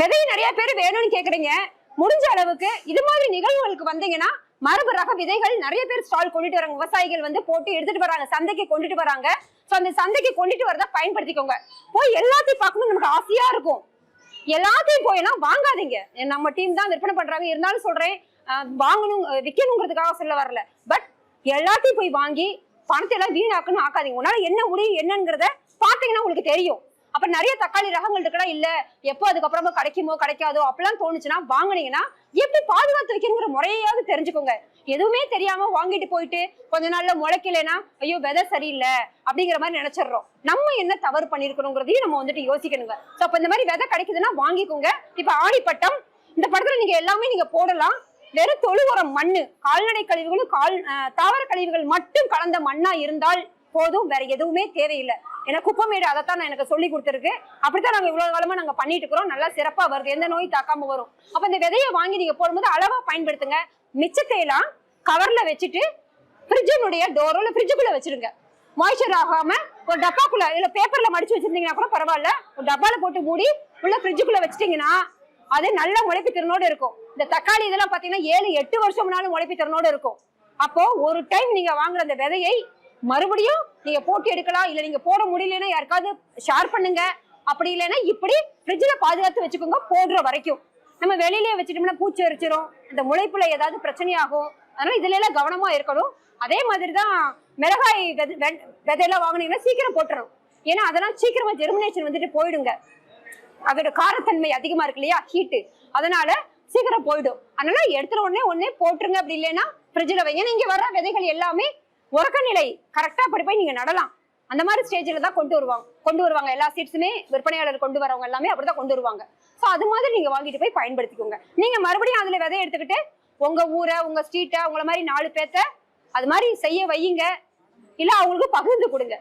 விதை நிறைய பேர் வேணும்னு கேக்குறீங்க. முடிஞ்ச அளவுக்கு இது மாதிரி நிகழ்வுகளுக்கு வந்தீங்கன்னா மரபு ரக விதைகள் நிறைய பேர் ஸ்டால் கொண்டுட்டு வராங்க. விவசாயிகள் வந்து போட்டு எடுத்துட்டு வராங்க. சந்தைக்கு கொண்டுட்டு வராங்க. ஸோ அந்த சந்தைக்கு கொண்டுட்டு வரத பயன்படுத்திக்கோங்க. போய் எல்லாத்தையும் பார்க்கணும் நமக்கு ஆசையா இருக்கும். எல்லாத்தையும் போயெல்லாம் வாங்காதீங்க. நம்ம டீம் தான் விற்பனை பண்றாங்க. இருந்தாலும் சொல்றேன் வாங்கணும் விற்கணுங்கிறதுக்காக சொல்ல வரல. பட் எல்லாத்தையும் போய் வாங்கி பணத்தை எல்லாம் வீணாக்கணும் ஆக்காதீங்க. உன்னால என்ன முடியும் என்னங்கிறத பாத்தீங்கன்னா உங்களுக்கு தெரியும். அப்ப நிறைய தக்காளி ரகங்கள் இருக்கா இல்ல எப்போ அதுக்கப்புறமா கிடைக்குமோ கிடைக்காதோ அப்பெல்லாம் தோணுச்சுன்னா வாங்குனீங்கன்னா எப்படி பாதுகாத்து வைக்கணுங்கிற முறையாவது தெரிஞ்சுக்கோங்க. எதுவுமே தெரியாம வாங்கிட்டு போயிட்டு கொஞ்ச நாள்ல முளைக்கலைன்னா ஐயோ விதை சரியில்லை அப்படிங்கிற மாதிரி நினைச்சிடுறோம். நம்ம என்ன தவறு பண்ணிருக்கணுங்கிறதையும் நம்ம வந்துட்டு யோசிக்கணுங்க. சோ அப்ப இந்த மாதிரி விதை கிடைக்குதுன்னா வாங்கிக்கோங்க. இப்ப ஆடிப்பட்டம் இந்த படத்துல நீங்க எல்லாமே நீங்க போடலாம். வெறும் தொழு உரம் மண்ணு கால்நடை கழிவுகளும் கால் தாவர கழிவுகள் மட்டும் கலந்த மண்ணா இருந்தால் போதும் வேற எதுவுமே தேவையில்லை. ஏன்னா குப்பமேடு அதை நான் எனக்கு சொல்லி கொடுத்துருக்கு. அப்படித்தான் நாங்கள் இவ்வளோ காலமாக நாங்கள் பண்ணிட்டு இருக்கிறோம். நல்லா சிறப்பாக வருது. எந்த நோய் தாக்காம வரும். அப்போ இந்த விதையை வாங்கி நீங்கள் போடும்போது அளவாக பயன்படுத்துங்க. மிச்சத்தை எல்லாம் வச்சுட்டு ஃப்ரிட்ஜினுடைய டோரோ இல்லை ஃப்ரிட்ஜுக்குள்ள வச்சிருங்க. மாய்ச்சர் ஆகாம ஒரு டப்பாக்குள்ள இல்ல பேப்பர்ல மடிச்சு வச்சிருந்தீங்கன்னா கூட பரவாயில்ல. ஒரு டப்பால போட்டு மூடி உள்ள ஃப்ரிட்ஜுக்குள்ள வச்சிட்டீங்கன்னா அது நல்ல முளைப்பு திறனோடு இருக்கும். இந்த தக்காளி இதெல்லாம் பாத்தீங்கன்னா ஏழு எட்டு வருஷம்னாலும் முளைப்பு திறனோடு இருக்கும். அப்போ ஒரு டைம் நீங்க வாங்குற அந்த விதையை மறுபடியும் நீங்க போட்டு எடுக்கலாம் இல்ல நீங்க போட முடியலன்னா யாருக்காவது ஷேர் பண்ணுங்க. அப்படி இல்லைன்னா இப்படி ஃப்ரிட்ஜில் பாதுகாத்து வச்சுக்கோங்க போடுற வரைக்கும். நம்ம வெளியிலேயே வச்சுட்டோம்னா பூச்சி அரிச்சிரும் இந்த முளைப்புல ஏதாவது பிரச்சனையாகும். அதனால இதுல எல்லாம் கவனமா இருக்கணும். அதே மாதிரி தான் மிளகாய் விதை விதையெல்லாம் வாங்குனீங்கன்னா சீக்கிரம் போட்டுரும் ஏன்னா அதெல்லாம் சீக்கிரமா ஜெர்மினேஷன் வந்துட்டு போயிடுங்க. அதோட காரத்தன்மை அதிகமா இருக்கு இல்லையா? ஹீட்டு அதனால சீக்கிரம் போயிடும். அதனால எடுத்துற உடனே உடனே போட்டுருங்க அப்படி இல்லைன்னா ஃப்ரிட்ஜில் வைங்க. நீங்க வர விதைகள் எல்லாமே உறக்க நிலை கரெக்டா அப்படி போய் நீங்க நடலாம். அந்த மாதிரி ஸ்டேஜில் தான் கொண்டு வருவாங்க. கொண்டு வருவாங்க எல்லா சீட்ஸுமே விற்பனையாளர் கொண்டு வரவங்க எல்லாமே அப்படிதான் கொண்டு வருவாங்க. ஸோ அது மாதிரி நீங்க வாங்கிட்டு போய் பயன்படுத்திக்கோங்க. நீங்க மறுபடியும் அதுல விதை எடுத்துக்கிட்டு உங்க ஊரை உங்க ஸ்ட்ரீட்டை உங்களை மாதிரி நாலு பேர்த்த அது மாதிரி செய்ய வையுங்க. இல்லை அவங்களுக்கு பகிர்ந்து கொடுங்க.